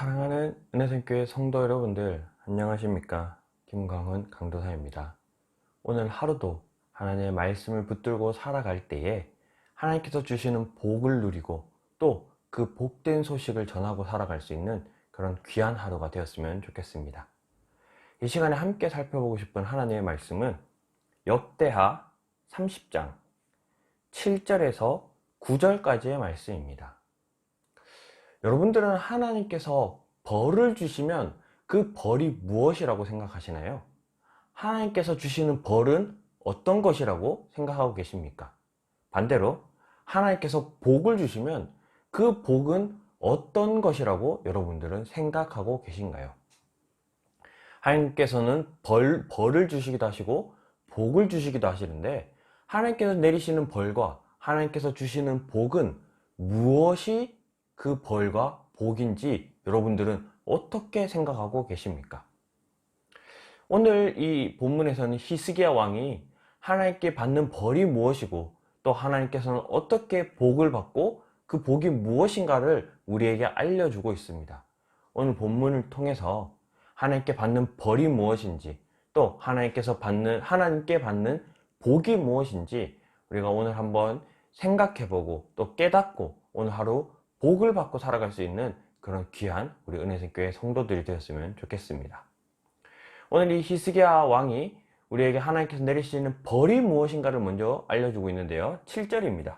사랑하는 은혜생교회 성도 여러분들 안녕하십니까? 김광훈 강도사입니다. 오늘 하루도 하나님의 말씀을 붙들고 살아갈 때에 하나님께서 주시는 복을 누리고 또 그 복된 소식을 전하고 살아갈 수 있는 그런 귀한 하루가 되었으면 좋겠습니다. 이 시간에 함께 살펴보고 싶은 하나님의 말씀은 역대하 30장 7절에서 9절까지의 말씀입니다 여러분들은 하나님께서 벌을 주시면 그 벌이 무엇이라고 생각하시나요? 하나님께서 주시는 벌은 어떤 것이라고 생각하고 계십니까? 반대로 하나님께서 복을 주시면 그 복은 어떤 것이라고 여러분들은 생각하고 계신가요? 하나님께서는 벌, 벌을 주시기도 하시고 복을 주시기도 하시는데 하나님께서 내리시는 벌과 하나님께서 주시는 복은 무엇이 그 벌과 복인지 여러분들은 어떻게 생각하고 계십니까? 오늘 이 본문에서는 히스기야 왕이 하나님께 받는 벌이 무엇이고 또 하나님께서는 어떻게 복을 받고 그 복이 무엇인가를 우리에게 알려주고 있습니다. 오늘 본문을 통해서 하나님께 받는 벌이 무엇인지 또 하나님께서 받는 하나님께 받는 복이 무엇인지 우리가 오늘 한번 생각해보고 또 깨닫고 오늘 하루 복을 받고 살아갈 수 있는 그런 귀한 우리 은혜생교회 성도들이 되었으면 좋겠습니다. 오늘 이 히스기야 왕이 우리에게 하나님께서 내리시는 벌이 무엇인가를 먼저 알려주고 있는데요. 7절입니다.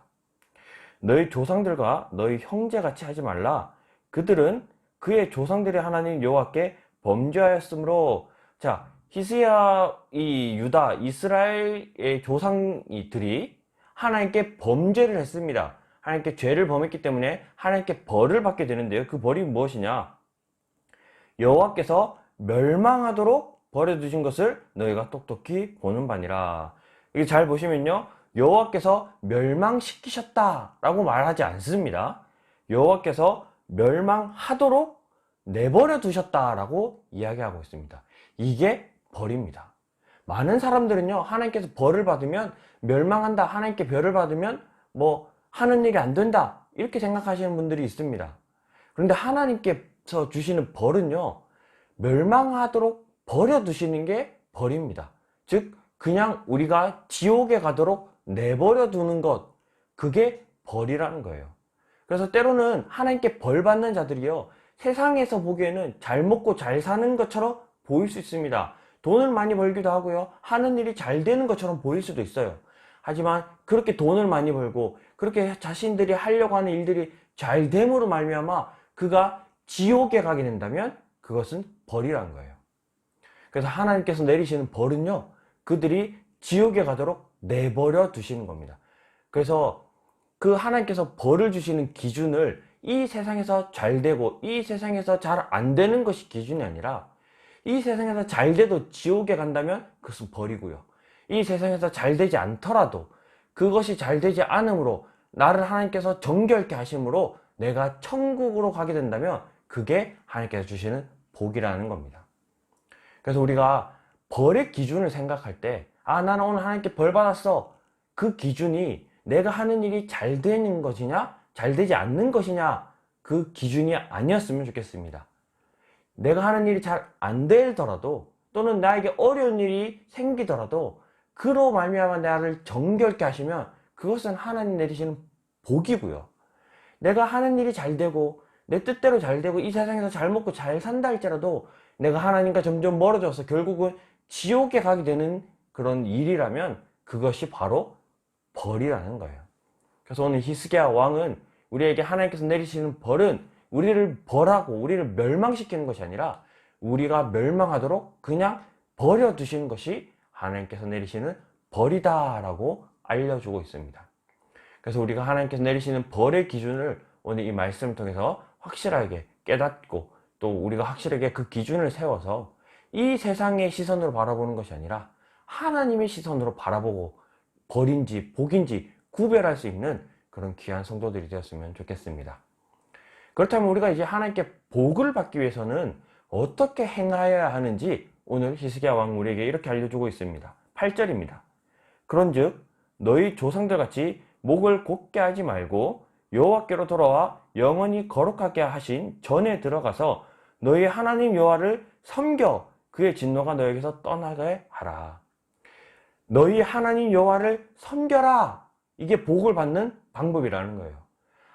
너희 조상들과 너희 형제같이 하지 말라. 그들은 그의 조상들의 하나님 여호와께 범죄하였으므로 자 히스야 이 유다 이스라엘의 조상들이 하나님께 범죄를 했습니다. 하나님께 죄를 범했기 때문에 하나님께 벌을 받게 되는데요. 그 벌이 무엇이냐? 여호와께서 멸망하도록 버려두신 것을 너희가 똑똑히 보는 바니라. 이게 잘 보시면요. 여호와께서 멸망시키셨다라고 말하지 않습니다. 여호와께서 멸망하도록 내버려 두셨다라고 이야기하고 있습니다. 이게 벌입니다. 많은 사람들은요, 하나님께서 벌을 받으면 멸망한다, 하나님께 벌을 받으면 뭐 하는 일이 안 된다, 이렇게 생각하시는 분들이 있습니다. 그런데 하나님께서 주시는 벌은요, 멸망하도록 버려두시는 게 벌입니다. 즉, 그냥 우리가 지옥에 가도록 내버려 두는 것, 그게 벌이라는 거예요. 그래서 때로는 하나님께 벌 받는 자들이요, 세상에서 보기에는 잘 먹고 잘 사는 것처럼 보일 수 있습니다. 돈을 많이 벌기도 하고요, 하는 일이 잘 되는 것처럼 보일 수도 있어요. 하지만 그렇게 돈을 많이 벌고 그렇게 자신들이 하려고 하는 일들이 잘 됨으로 말미암아 그가 지옥에 가게 된다면 그것은 벌이라는 거예요. 그래서 하나님께서 내리시는 벌은요, 그들이 지옥에 가도록 내버려 두시는 겁니다. 그래서 그 하나님께서 벌을 주시는 기준을 이 세상에서 잘 되고 이 세상에서 잘 안 되는 것이 기준이 아니라 이 세상에서 잘 돼도 지옥에 간다면 그것은 벌이고요. 이 세상에서 잘 되지 않더라도 그것이 잘 되지 않으므로 나를 하나님께서 정결케 하심으로 내가 천국으로 가게 된다면 그게 하나님께서 주시는 복이라는 겁니다. 그래서 우리가 벌의 기준을 생각할 때, 아, 나는 오늘 하나님께 벌 받았어. 그 기준이 내가 하는 일이 잘 되는 것이냐, 잘 되지 않는 것이냐, 그 기준이 아니었으면 좋겠습니다. 내가 하는 일이 잘 안 되더라도, 또는 나에게 어려운 일이 생기더라도, 그로 말미암아 나를 정결케 하시면 그것은 하나님 내리시는 복이고요. 내가 하는 일이 잘 되고 내 뜻대로 잘 되고 이 세상에서 잘 먹고 잘 산다 할지라도 내가 하나님과 점점 멀어져서 결국은 지옥에 가게 되는 그런 일이라면 그것이 바로 벌이라는 거예요. 그래서 오늘 히스기야 왕은 우리에게 하나님께서 내리시는 벌은 우리를 벌하고 우리를 멸망시키는 것이 아니라 우리가 멸망하도록 그냥 버려두시는 것이 하나님께서 내리시는 벌이다라고 알려주고 있습니다. 그래서 우리가 하나님께서 내리시는 벌의 기준을 오늘 이 말씀을 통해서 확실하게 깨닫고 또 우리가 확실하게 그 기준을 세워서 이 세상의 시선으로 바라보는 것이 아니라 하나님의 시선으로 바라보고 벌인지 복인지 구별할 수 있는 그런 귀한 성도들이 되었으면 좋겠습니다. 그렇다면 우리가 이제 하나님께 복을 받기 위해서는 어떻게 행하여야 하는지 오늘 히스기야 왕 우리에게 이렇게 알려주고 있습니다. 8절입니다. 그런즉 너희 조상들 같이 목을 곧게 하지 말고 여호와께로 돌아와 영원히 거룩하게 하신 전에 들어가서 너희 하나님 여호와를 섬겨 그의 진노가 너에게서 떠나게 하라. 너희 하나님 여호와를 섬겨라. 이게 복을 받는 방법이라는 거예요.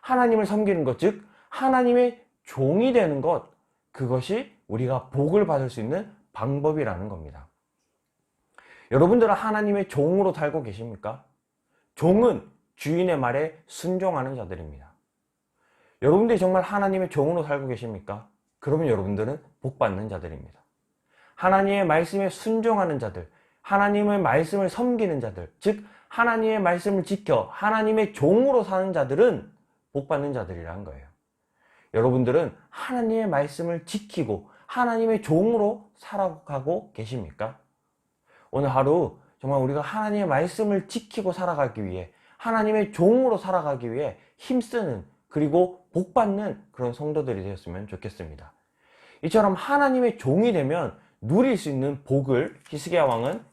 하나님을 섬기는 것, 즉 하나님의 종이 되는 것, 그것이 우리가 복을 받을 수 있는 방법이라는 겁니다. 여러분들은 하나님의 종으로 살고 계십니까? 종은 주인의 말에 순종하는 자들입니다. 여러분들이 정말 하나님의 종으로 살고 계십니까? 그러면 여러분들은 복받는 자들입니다. 하나님의 말씀에 순종하는 자들, 하나님의 말씀을 섬기는 자들, 즉 하나님의 말씀을 지켜 하나님의 종으로 사는 자들은 복받는 자들이라는 거예요. 여러분들은 하나님의 말씀을 지키고 하나님의 종으로 살아가고 계십니까? 오늘 하루 정말 우리가 하나님의 말씀을 지키고 살아가기 위해 하나님의 종으로 살아가기 위해 힘쓰는 그리고 복받는 그런 성도들이 되었으면 좋겠습니다. 이처럼 하나님의 종이 되면 누릴 수 있는 복을 히스기야 왕은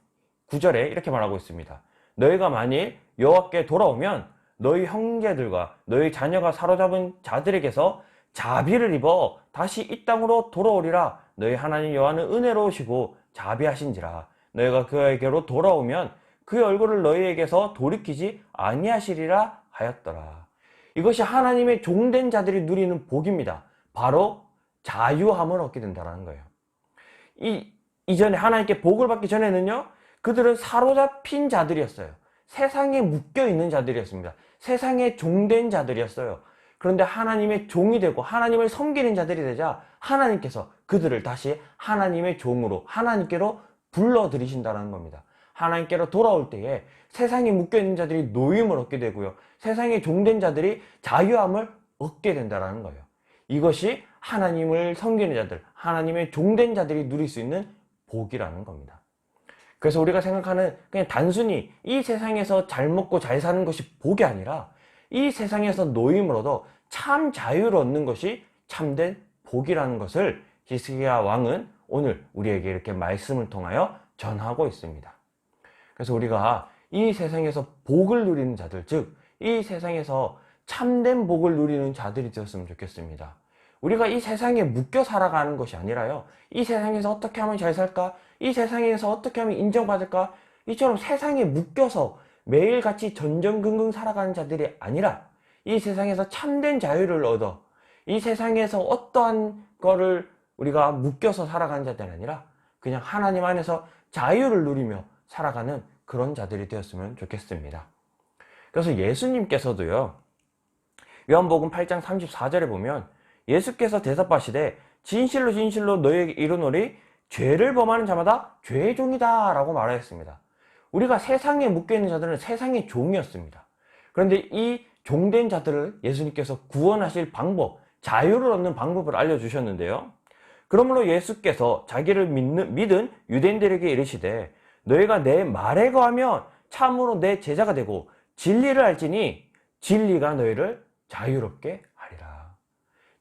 9절에 이렇게 말하고 있습니다. 너희가 만일 여호와께 돌아오면 너희 형제들과 너희 자녀가 사로잡은 자들에게서 자비를 입어 다시 이 땅으로 돌아오리라 너희 하나님 여호와는 은혜로우시고 자비하신지라 너희가 그에게로 돌아오면 그의 얼굴을 너희에게서 돌이키지 아니하시리라 하였더라. 이것이 하나님의 종된 자들이 누리는 복입니다. 바로 자유함을 얻게 된다는 거예요. 이 이전에 하나님께 복을 받기 전에는요. 그들은 사로잡힌 자들이었어요. 세상에 묶여 있는 자들이었습니다. 세상에 종된 자들이었어요. 그런데 하나님의 종이 되고 하나님을 섬기는 자들이 되자 하나님께서 그들을 다시 하나님의 종으로 하나님께로 불러들이신다는 겁니다. 하나님께로 돌아올 때에 세상에 묶여 있는 자들이 노임을 얻게 되고요. 세상에 종된 자들이 자유함을 얻게 된다는 거예요. 이것이 하나님을 섬기는 자들, 하나님의 종된 자들이 누릴 수 있는 복이라는 겁니다. 그래서 우리가 생각하는 그냥 단순히 이 세상에서 잘 먹고 잘 사는 것이 복이 아니라 이 세상에서 노임을 얻어 참 자유를 얻는 것이 참된 복이라는 것을 히스기야 왕은 오늘 우리에게 이렇게 말씀을 통하여 전하고 있습니다. 그래서 우리가 이 세상에서 복을 누리는 자들, 즉, 이 세상에서 참된 복을 누리는 자들이 되었으면 좋겠습니다. 우리가 이 세상에 묶여 살아가는 것이 아니라요. 이 세상에서 어떻게 하면 잘 살까? 이 세상에서 어떻게 하면 인정받을까? 이처럼 세상에 묶여서 매일같이 전전긍긍 살아가는 자들이 아니라 이 세상에서 참된 자유를 얻어 이 세상에서 어떠한 거를 우리가 묶여서 살아가는 자들이 아니라 그냥 하나님 안에서 자유를 누리며 살아가는 그런 자들이 되었으면 좋겠습니다. 그래서 예수님께서도요, 요한복음 8장 34절에 보면 예수께서 대답하시되 진실로 진실로 너희에게 이르노니 죄를 범하는 자마다 죄의 종이다 라고 말하였습니다. 우리가 세상에 묶여있는 자들은 세상의 종이었습니다. 그런데 이 종된 자들을 예수님께서 구원하실 방법, 자유를 얻는 방법을 알려주셨는데요. 그러므로 예수께서 자기를 믿는, 믿은 유대인들에게 이르시되 너희가 내 말에 거하면 참으로 내 제자가 되고 진리를 알지니 진리가 너희를 자유롭게 하리라.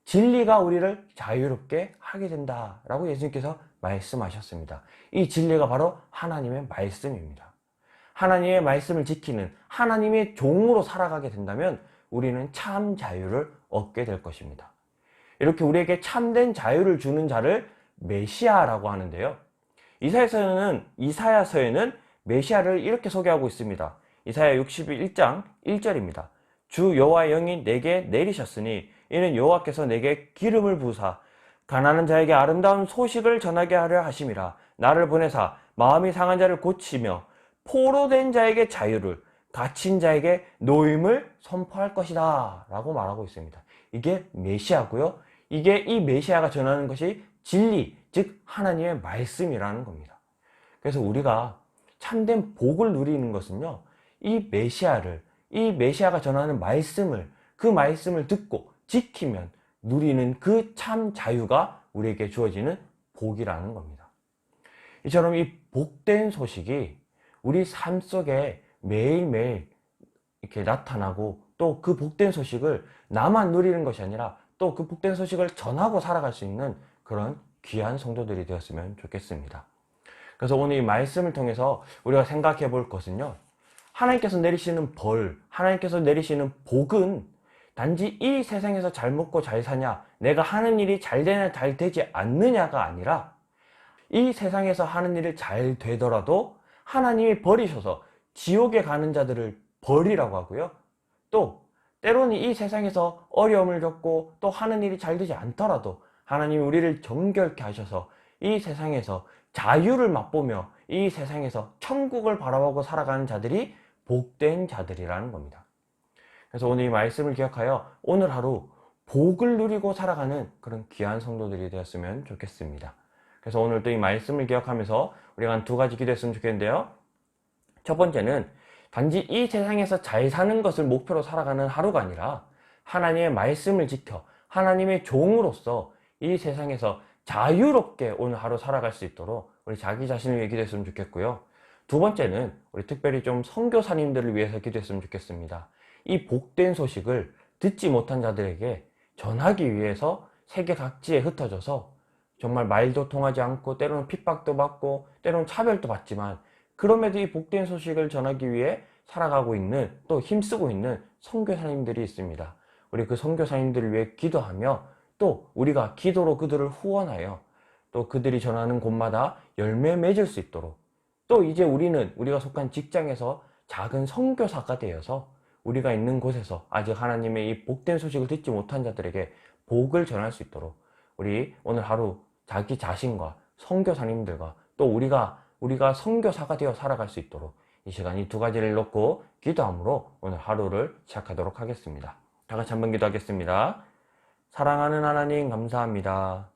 진리가 우리를 자유롭게 하게 된다 라고 예수님께서 말씀하셨습니다. 이 진리가 바로 하나님의 말씀입니다. 하나님의 말씀을 지키는 하나님의 종으로 살아가게 된다면 우리는 참 자유를 얻게 될 것입니다. 이렇게 우리에게 참된 자유를 주는 자를 메시아라고 하는데요. 이사야서에는 이사야서에는 메시아를 이렇게 소개하고 있습니다. 이사야 61장 1절입니다. 주 여호와의 영이 내게 내리셨으니 이는 여호와께서 내게 기름을 부사 가난한 자에게 아름다운 소식을 전하게 하려 하심이라 나를 보내사 마음이 상한 자를 고치며 포로된 자에게 자유를 갇힌 자에게 노임을 선포할 것이다 라고 말하고 있습니다. 이게 메시아고요. 이게 이 메시아가 전하는 것이 진리, 즉 하나님의 말씀이라는 겁니다. 그래서 우리가 참된 복을 누리는 것은요. 이 메시아를 이 메시아가 전하는 말씀을 그 말씀을 듣고 지키면 누리는 그 참 자유가 우리에게 주어지는 복이라는 겁니다. 이처럼 이 복된 소식이 우리 삶 속에 매일매일 이렇게 나타나고 또 그 복된 소식을 나만 누리는 것이 아니라 또 그 복된 소식을 전하고 살아갈 수 있는 그런 귀한 성도들이 되었으면 좋겠습니다. 그래서 오늘 이 말씀을 통해서 우리가 생각해 볼 것은요. 하나님께서 내리시는 벌, 하나님께서 내리시는 복은 단지 이 세상에서 잘 먹고 잘 사냐, 내가 하는 일이 잘 되냐, 잘 되지 않느냐가 아니라 이 세상에서 하는 일을 잘 되더라도 하나님이 버리셔서 지옥에 가는 자들을 버리라고 하고요. 또 때로는 이 세상에서 어려움을 겪고 또 하는 일이 잘 되지 않더라도 하나님이 우리를 정결케 하셔서 이 세상에서 자유를 맛보며 이 세상에서 천국을 바라보고 살아가는 자들이 복된 자들이라는 겁니다. 그래서 오늘 이 말씀을 기억하여 오늘 하루 복을 누리고 살아가는 그런 귀한 성도들이 되었으면 좋겠습니다. 그래서 오늘도 이 말씀을 기억하면서 우리가 한 두 가지 기도했으면 좋겠는데요. 첫 번째는 단지 이 세상에서 잘 사는 것을 목표로 살아가는 하루가 아니라 하나님의 말씀을 지켜 하나님의 종으로서 이 세상에서 자유롭게 오늘 하루 살아갈 수 있도록 우리 자기 자신을 위해 기도했으면 좋겠고요. 두 번째는 우리 특별히 좀 선교사님들을 위해서 기도했으면 좋겠습니다. 이 복된 소식을 듣지 못한 자들에게 전하기 위해서 세계 각지에 흩어져서 정말 말도 통하지 않고 때로는 핍박도 받고 때로는 차별도 받지만 그럼에도 이 복된 소식을 전하기 위해 살아가고 있는 또 힘쓰고 있는 선교사님들이 있습니다. 우리 그 선교사님들을 위해 기도하며 또 우리가 기도로 그들을 후원하여 또 그들이 전하는 곳마다 열매 맺을 수 있도록 또 이제 우리는 우리가 속한 직장에서 작은 선교사가 되어서 우리가 있는 곳에서 아직 하나님의 이 복된 소식을 듣지 못한 자들에게 복을 전할 수 있도록 우리 오늘 하루 자기 자신과 선교사님들과 또 우리가 우리가 선교사가 되어 살아갈 수 있도록 이 시간 이 두 가지를 놓고 기도함으로 오늘 하루를 시작하도록 하겠습니다. 다 같이 한번 기도하겠습니다. 사랑하는 하나님 감사합니다.